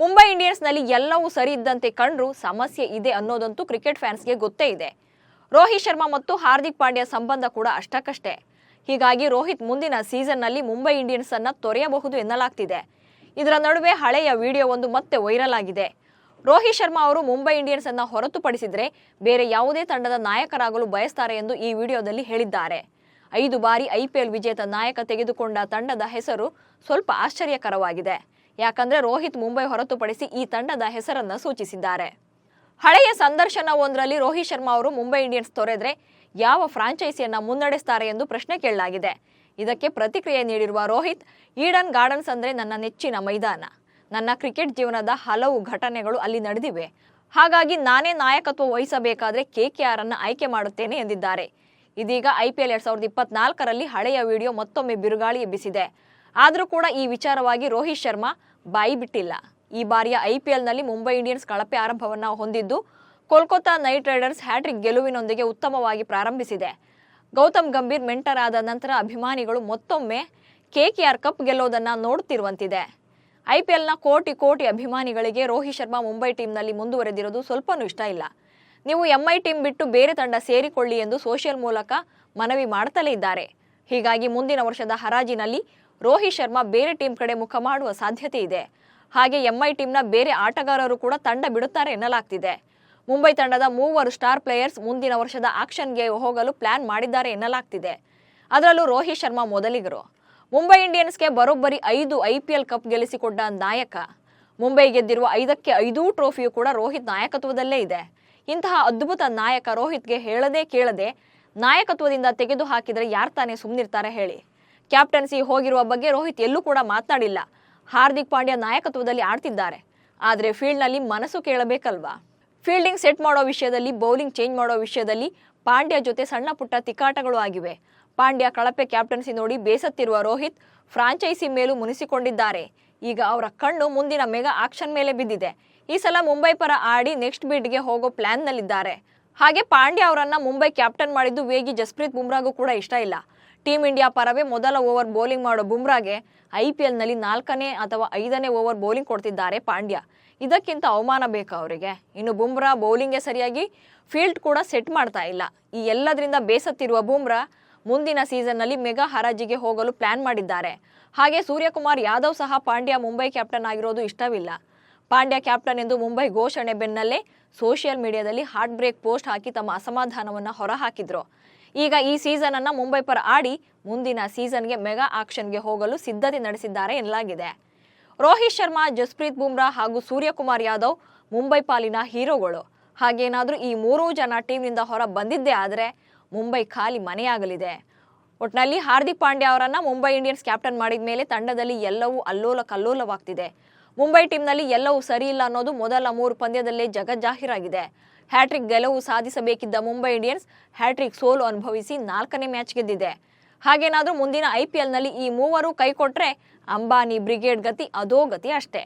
ಮುಂಬೈ ಇಂಡಿಯನ್ಸ್ನಲ್ಲಿ ಎಲ್ಲವೂ ಸರಿ ಇದ್ದಂತೆ ಕಂಡ್ರು ಸಮಸ್ಯೆ ಇದೆ ಅನ್ನೋದಂತೂ ಕ್ರಿಕೆಟ್ ಫ್ಯಾನ್ಸ್ಗೆ ಗೊತ್ತೇ ಇದೆ. ರೋಹಿತ್ ಶರ್ಮಾ ಮತ್ತು ಹಾರ್ದಿಕ್ ಪಾಂಡ್ಯ ಸಂಬಂಧ ಕೂಡ ಅಷ್ಟಕ್ಕಷ್ಟೇ. ಹೀಗಾಗಿ ರೋಹಿತ್ ಮುಂದಿನ ಸೀಸನ್ನಲ್ಲಿ ಮುಂಬೈ ಇಂಡಿಯನ್ಸ್ ಅನ್ನ ತೊರೆಯಬಹುದು ಎನ್ನಲಾಗ್ತಿದೆ. ಇದರ ನಡುವೆ ಹಳೆಯ ವಿಡಿಯೋ ಒಂದು ಮತ್ತೆ ವೈರಲ್ ಆಗಿದೆ. ರೋಹಿತ್ ಶರ್ಮಾ ಅವರು ಮುಂಬೈ ಇಂಡಿಯನ್ಸ್ ಅನ್ನ ಹೊರತುಪಡಿಸಿದರೆ ಬೇರೆ ಯಾವುದೇ ತಂಡದ ನಾಯಕರಾಗಲು ಬಯಸ್ತಾರೆ ಎಂದು ಈ ವಿಡಿಯೋದಲ್ಲಿ ಹೇಳಿದ್ದಾರೆ. ಐದು ಬಾರಿ ಐಪಿಎಲ್ ವಿಜೇತ ನಾಯಕ ತೆಗೆದುಕೊಂಡ ತಂಡದ ಹೆಸರು ಸ್ವಲ್ಪ ಆಶ್ಚರ್ಯಕರವಾಗಿದೆ. ಯಾಕಂದ್ರೆ ರೋಹಿತ್ ಮುಂಬೈ ಹೊರತುಪಡಿಸಿ ಈ ತಂಡದ ಹೆಸರನ್ನ ಸೂಚಿಸಿದ್ದಾರೆ. ಹಳೆಯ ಸಂದರ್ಶನ ಒಂದರಲ್ಲಿ ರೋಹಿತ್ ಶರ್ಮಾ ಅವರು ಮುಂಬೈ ಇಂಡಿಯನ್ಸ್ ತೊರೆದ್ರೆ ಯಾವ ಫ್ರಾಂಚೈಸಿಯನ್ನ ಮುನ್ನಡೆಸ್ತಾರೆ ಎಂದು ಪ್ರಶ್ನೆ ಕೇಳಲಾಗಿದೆ. ಇದಕ್ಕೆ ಪ್ರತಿಕ್ರಿಯೆ ನೀಡಿರುವ ರೋಹಿತ್, ಈಡನ್ ಗಾರ್ಡನ್ಸ್ ಅಂದ್ರೆ ನನ್ನ ನೆಚ್ಚಿನ ಮೈದಾನ. ನನ್ನ ಕ್ರಿಕೆಟ್ ಜೀವನದ ಹಲವು ಘಟನೆಗಳು ಅಲ್ಲಿ ನಡೆದಿವೆ. ಹಾಗಾಗಿ ನಾನೇ ನಾಯಕತ್ವ ವಹಿಸಬೇಕಾದ್ರೆ ಕೆಕೆಆರ್ ಅನ್ನು ಆಯ್ಕೆ ಮಾಡುತ್ತೇನೆ ಎಂದಿದ್ದಾರೆ. ಇದೀಗ ಐಪಿಎಲ್ ಎರಡ್ ಸಾವಿರದ ಇಪ್ಪತ್ನಾಲ್ಕರಲ್ಲಿ ಹಳೆಯ ವಿಡಿಯೋ ಮತ್ತೊಮ್ಮೆ ಬಿರುಗಾಳಿ ಎಬ್ಬಿಸಿದೆ. ಆದರೂ ಕೂಡ ಈ ವಿಚಾರವಾಗಿ ರೋಹಿತ್ ಶರ್ಮಾ ಬಾಯಿ ಬಿಟ್ಟಿಲ್ಲ. ಈ ಬಾರಿಯ ಐ ಐಪಿಎಲ್ನಲ್ಲಿ ಮುಂಬೈ ಇಂಡಿಯನ್ಸ್ ಕಳಪೆ ಆರಂಭವನ್ನು ಹೊಂದಿದ್ದು ಕೋಲ್ಕತ್ತಾ ನೈಟ್ ರೈಡರ್ಸ್ ಹ್ಯಾಟ್ರಿಕ್ ಗೆಲುವಿನೊಂದಿಗೆ ಉತ್ತಮವಾಗಿ ಪ್ರಾರಂಭಿಸಿದೆ. ಗೌತಮ್ ಗಂಭೀರ್ ಮೆಂಟರ್ ಆದ ನಂತರ ಅಭಿಮಾನಿಗಳು ಮತ್ತೊಮ್ಮೆ ಕೆಕೆಆರ್ ಕಪ್ ಗೆಲ್ಲೋದನ್ನು ನೋಡುತ್ತಿರುವಂತಿದೆ. ಐ ಪಿ ಎಲ್ನ ಕೋಟಿ ಕೋಟಿ ಅಭಿಮಾನಿಗಳಿಗೆ ರೋಹಿತ್ ಶರ್ಮಾ ಮುಂಬೈ ಟೀಮ್ನಲ್ಲಿ ಮುಂದುವರೆದಿರೋದು ಸ್ವಲ್ಪನೂ ಇಷ್ಟ ಇಲ್ಲ. ನೀವು ಎಂಐ ಟೀಮ್ ಬಿಟ್ಟು ಬೇರೆ ತಂಡ ಸೇರಿಕೊಳ್ಳಿ ಎಂದು ಸೋಷಿಯಲ್ ಮೂಲಕ ಮನವಿ ಮಾಡುತ್ತಲೇ ಇದ್ದಾರೆ. ಹೀಗಾಗಿ ಮುಂದಿನ ವರ್ಷದ ಹರಾಜಿನಲ್ಲಿ ರೋಹಿತ್ ಶರ್ಮಾ ಬೇರೆ ಟೀಮ್ ಕಡೆ ಮುಖ ಮಾಡುವ ಸಾಧ್ಯತೆ ಇದೆ. ಹಾಗೆ ಎಂಐ ಟೀಮ್ನ ಬೇರೆ ಆಟಗಾರರು ಕೂಡ ತಂಡ ಬಿಡುತ್ತಾರೆ ಎನ್ನಲಾಗ್ತಿದೆ. ಮುಂಬೈ ತಂಡದ ಮೂವರು ಸ್ಟಾರ್ ಪ್ಲೇಯರ್ಸ್ ಮುಂದಿನ ವರ್ಷದ ಆಕ್ಷನ್ಗೆ ಹೋಗಲು ಪ್ಲಾನ್ ಮಾಡಿದ್ದಾರೆ ಎನ್ನಲಾಗ್ತಿದೆ. ಅದರಲ್ಲೂ ರೋಹಿತ್ ಶರ್ಮಾ ಮೊದಲಿಗರು. ಮುಂಬೈ ಇಂಡಿಯನ್ಸ್ಗೆ ಬರೋಬ್ಬರಿ ಐದು ಐಪಿಎಲ್ ಕಪ್ ಗೆಲ್ಲಿಸಿಕೊಂಡ ನಾಯಕ. ಮುಂಬೈ ಗೆದ್ದಿರುವ ಐದಕ್ಕೆ ಐದೂ ಟ್ರೋಫಿಯು ಕೂಡ ರೋಹಿತ್ ನಾಯಕತ್ವದಲ್ಲೇ ಇದೆ. ಇಂತಹ ಅದ್ಭುತ ನಾಯಕ ರೋಹಿತ್ಗೆ ಹೇಳದೆ ಕೇಳದೆ ನಾಯಕತ್ವದಿಂದ ತೆಗೆದು ಹಾಕಿದರೆ ಯಾರು ತಾನೇ ಸುಮ್ಮನಿರ್ತಾರೆ ಹೇಳಿ. ಕ್ಯಾಪ್ಟನ್ಸಿ ಹೋಗಿರುವ ಬಗ್ಗೆ ರೋಹಿತ್ ಎಲ್ಲೂ ಕೂಡ ಮಾತನಾಡಿಲ್ಲ. ಹಾರ್ದಿಕ್ ಪಾಂಡ್ಯ ನಾಯಕತ್ವದಲ್ಲಿ ಆಡ್ತಿದ್ದಾರೆ. ಆದರೆ ಫೀಲ್ಡ್ನಲ್ಲಿ ಮನಸ್ಸು ಕೇಳಬೇಕಲ್ವಾ? ಫೀಲ್ಡಿಂಗ್ ಸೆಟ್ ಮಾಡೋ ವಿಷಯದಲ್ಲಿ, ಬೌಲಿಂಗ್ ಚೇಂಜ್ ಮಾಡೋ ವಿಷಯದಲ್ಲಿ ಪಾಂಡ್ಯ ಜೊತೆ ಸಣ್ಣ ಪುಟ್ಟ ತಿಕ್ಕಾಟಗಳು ಆಗಿವೆ. ಪಾಂಡ್ಯ ಕಳಪೆ ಕ್ಯಾಪ್ಟನ್ಸಿ ನೋಡಿ ಬೇಸತ್ತಿರುವ ರೋಹಿತ್ ಫ್ರಾಂಚೈಸಿ ಮೇಲೂ ಮುನಿಸಿಕೊಂಡಿದ್ದಾರೆ. ಈಗ ಅವರ ಕಣ್ಣು ಮುಂದಿನ ಮೆಗಾ ಆಕ್ಷನ್ ಮೇಲೆ ಬಿದ್ದಿದೆ. ಈ ಸಲ ಮುಂಬೈ ಪರ ಆಡಿ ನೆಕ್ಸ್ಟ್ ಬೀಡ್ಗೆ ಹೋಗೋ ಪ್ಲಾನ್ನಲ್ಲಿದ್ದಾರೆ. ಹಾಗೆ ಪಾಂಡ್ಯ ಅವರನ್ನ ಮುಂಬೈ ಕ್ಯಾಪ್ಟನ್ ಮಾಡಿದ್ದು ವೇಗಿ ಜಸ್ಪ್ರೀತ್ ಬುಮ್ರಾಗೂ ಕೂಡ ಇಷ್ಟ ಇಲ್ಲ. ಟೀಂ ಇಂಡಿಯಾ ಪರವೇ ಮೊದಲ ಓವರ್ ಬೌಲಿಂಗ್ ಮಾಡೋ ಬುಮ್ರಾಗೆ ಐಪಿಎಲ್ನಲ್ಲಿ ನಾಲ್ಕನೇ ಅಥವಾ ಐದನೇ ಓವರ್ ಬೌಲಿಂಗ್ ಕೊಡ್ತಿದ್ದಾರೆ ಪಾಂಡ್ಯ. ಇದಕ್ಕಿಂತ ಅವಮಾನ ಬೇಕಾ ಅವರಿಗೆ? ಇನ್ನು ಬುಮ್ರಾ ಬೌಲಿಂಗ್ಗೆ ಸರಿಯಾಗಿ ಫೀಲ್ಡ್ ಕೂಡ ಸೆಟ್ ಮಾಡ್ತಾ ಇಲ್ಲ. ಈ ಎಲ್ಲದರಿಂದ ಬೇಸತ್ತಿರುವ ಬುಮ್ರಾ ಮುಂದಿನ ಸೀಸನ್ನಲ್ಲಿ ಮೆಗಾ ಹರಾಜಿಗೆ ಹೋಗಲು ಪ್ಲಾನ್ ಮಾಡಿದ್ದಾರೆ. ಹಾಗೆ ಸೂರ್ಯಕುಮಾರ್ ಯಾದವ್ ಸಹ ಪಾಂಡ್ಯ ಮುಂಬೈ ಕ್ಯಾಪ್ಟನ್ ಆಗಿರೋದು ಇಷ್ಟವಿಲ್ಲ. ಪಾಂಡ್ಯ ಕ್ಯಾಪ್ಟನ್ ಎಂದು ಮುಂಬೈ ಘೋಷಣೆ ಬೆನ್ನಲ್ಲೇ ಸೋಷಿಯಲ್ ಮೀಡಿಯಾದಲ್ಲಿ ಹಾರ್ಟ್ ಬ್ರೇಕ್ ಪೋಸ್ಟ್ ಹಾಕಿ ತಮ್ಮ ಅಸಮಾಧಾನವನ್ನು ಹೊರಹಾಕಿದ್ರು. ಈಗ ಈ ಸೀಸನ್ ಅನ್ನ ಮುಂಬೈ ಪರ ಆಡಿ ಮುಂದಿನ ಸೀಸನ್ಗೆ ಮೆಗಾ ಆಕ್ಷನ್ಗೆ ಹೋಗಲು ಸಿದ್ಧತೆ ನಡೆಸಿದ್ದಾರೆ ಎನ್ನಲಾಗಿದೆ. ರೋಹಿತ್ ಶರ್ಮಾ, ಜಸ್ಪ್ರೀತ್ ಬುಮ್ರಾ ಹಾಗೂ ಸೂರ್ಯಕುಮಾರ್ ಯಾದವ್ ಮುಂಬೈ ಪಾಲಿನ ಹೀರೋಗಳು. ಹಾಗೇನಾದರೂ ಈ ಮೂರೂ ಜನ ಟೀಮ್ನಿಂದ ಹೊರ ಬಂದಿದ್ದೇ ಆದರೆ ಮುಂಬೈ ಖಾಲಿ ಮನೆಯಾಗಲಿದೆ. ಒಟ್ನಲ್ಲಿ ಹಾರ್ದಿಕ್ ಪಾಂಡ್ಯ ಅವರನ್ನು ಮುಂಬೈ ಇಂಡಿಯನ್ಸ್ ಕ್ಯಾಪ್ಟನ್ ಮಾಡಿದ ಮೇಲೆ ತಂಡದಲ್ಲಿ ಎಲ್ಲವೂ ಅಲ್ಲೋಲ ಕಲ್ಲೋಲವಾಗ್ತಿದೆ. ಮುಂಬೈ ಟೀಮ್ನಲ್ಲಿ ಎಲ್ಲವೂ ಸರಿ ಇಲ್ಲ ಅನ್ನೋದು ಮೊದಲ ಮೂರು ಪಂದ್ಯದಲ್ಲೇ ಜಗಜ್ಜಾಹೀರಾಗಿದೆ ಹ್ಯಾಟ್ರಿಕ್ ಗೆಲುವು ಸಾಧಿಸಬೇಕಿದ್ದ ಮುಂಬೈ ಇಂಡಿಯನ್ಸ್ ಹ್ಯಾಟ್ರಿಕ್ ಸೋಲು ಅನುಭವಿಸಿ ನಾಲ್ಕನೇ ಮ್ಯಾಚ್ ಗೆದ್ದಿದೆ. ಹಾಗೇನಾದರೂ ಮುಂದಿನ ಐಪಿಎಲ್ನಲ್ಲಿ ಈ ಮೂವರು ಕೈಕೊಟ್ರೆ ಅಂಬಾನಿ ಬ್ರಿಗೇಡ್ ಗತಿ, ಅದೋ ಗತಿ ಅಷ್ಟೇ.